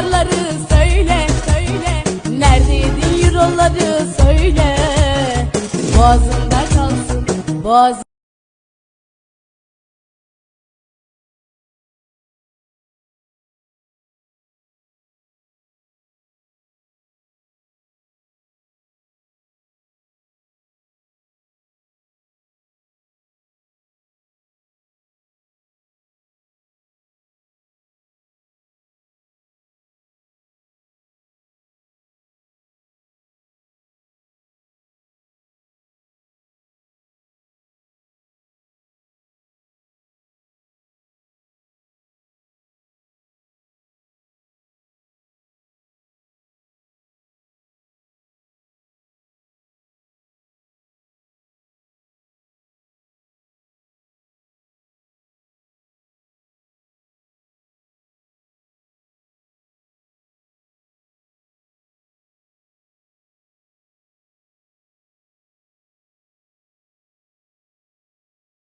dolarları söyle söyle. Neredeydin euroları söyle. Boğazında kalsın boğaz